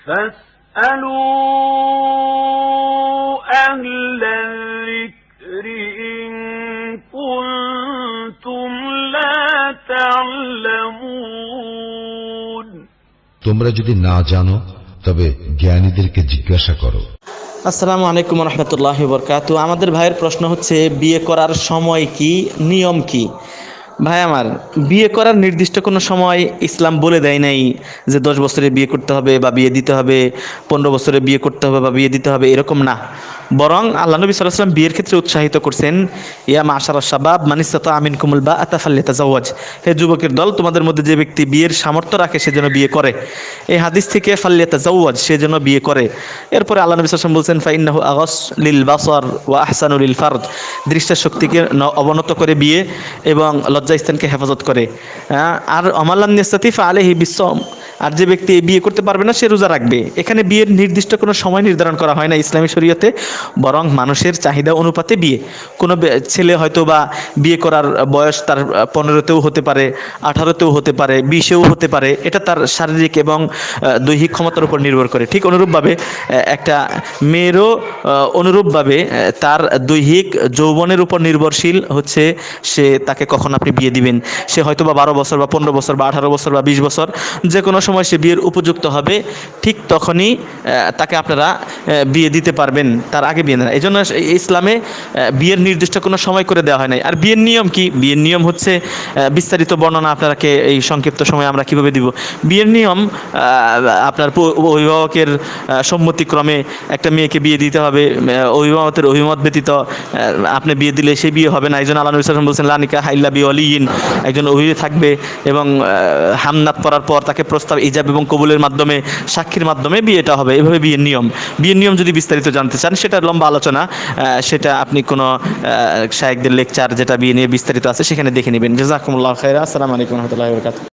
فاسألوا أهل الذكر إن كنتم لا تعلمون তোমরা যদি না জানো তবে জ্ঞানীদেরকে জিজ্ঞাসা করো আসসালামু আলাইকুম রহমতুল্লাহ বরকাত আমাদের ভাইয়ের প্রশ্ন হচ্ছে বিয়ে করার সময় কি নিয়ম কি ভাই আমার, বিয়ে করার নির্দিষ্ট কোনো সময় ইসলাম বলে দেয় নাই যে দশ বছরে বিয়ে করতে হবে বা বিয়ে দিতে হবে, পনেরো বছরে বিয়ে করতে হবে বা বিয়ে দিতে হবে, এরকম না। বরং আল্লাহ নবী সাল্লাম বিয়ের ক্ষেত্রে উৎসাহিত করছেন, ইয়া মাশার শাবাব মানিসাত আমিন কুমুল বা আতাফাল্লিতা জাওয়াজ হে যুবকের দল, তোমাদের মধ্যে যে ব্যক্তি বিয়ের সামর্থ্য রাখে, সে যেন বিয়ে করে। এই হাদিস থেকে ফাল্লিয়াতা জাওয়াজ সে যেন বিয়ে করে। এরপরে আল্লাহ নবী সাল্লাম বলছেন, ফাইন্নাহু আগস লিল বাসর ওয়া আহসানুল লিল ফারদ। দৃষ্টের শক্তিকে অবনত করে বিয়ে এবং লজ্জাস্থানকে হেফাজত করে। আর অমাল্লাম নিস্তাতিফ আলেহি বিশ্বম আর যে ব্যক্তি এই বিয়ে করতে পারবে না, সে রোজা রাখবে। এখানে বিয়ের নির্দিষ্ট কোনো সময় নির্ধারণ করা হয় না ইসলামী শরীয়তে, বরং মানুষের চাহিদা অনুপাতে বিয়ে। কোনো ছেলে হয়তো বা বিয়ে করার বয়স তার পনেরোতেও হতে পারে, আঠারোতেও হতে পারে, বিশেও হতে পারে, এটা তার শারীরিক এবং দৈহিক ক্ষমতার উপর নির্ভর করে। ঠিক অনুরূপভাবে একটা মেয়েরও অনুরূপভাবে তার দৈহিক যৌবনের উপর নির্ভরশীল হচ্ছে সে তাকে কখন আপনি বিয়ে দিবেন। সে হয়তো বা বারো বছর বা পনেরো বছর বা আঠারো বছর বা বিশ বছর যে কোনো সময় সে বিয়ের উপযুক্ত হবে ঠিক তখনই তাকে আপনারা বিয়ে দিতে পারবেন, তার আগে বিয়ে না এই জন্য ইসলামে বিয়ের নির্দিষ্ট কোনো সময় করে দেওয়া হয় নাই। আর বিয়ের নিয়ম কি? বিয়ের নিয়ম হচ্ছে বিস্তারিত বর্ণনা আপনাকে এই সংক্ষিপ্ত সময় আমরা কীভাবে দিব? বিয়ের নিয়ম আপনার অভিভাবকের সম্মতিক্রমে একটা মেয়েকে বিয়ে দিতে হবে অভিভাবকের অভিমত ব্যতীত আপনি বিয়ে দিলে সে বিয়ে হবে না। এই জন্য আল্লাহ নবী সাল্লাম বলছেন, লানিকা হাইল্লা বি অলিইন একজন অভিভাবক থাকবে এবং হামনাত পড়ার পর তাকে প্রস্তাব, ইজাব এবং কবুলের মাধ্যমে, সাক্ষীর মাধ্যমে বিয়েটা হবে। এভাবে বিয়ের নিয়ম। বিয়ের নিয়ম যদি বিস্তারিত জানতে চান, সেটা লম্বা আলোচনা সেটা আপনি কোনো শায়েকদের লেকচার যেটা বিয়ে নিয়ে বিস্তারিত আছে, সেখানে দেখে নেবেন। জাজাকুমুল্লাহ খাইরা, আসসালামু আলাইকুম রহমতুল্লাহ বরকাত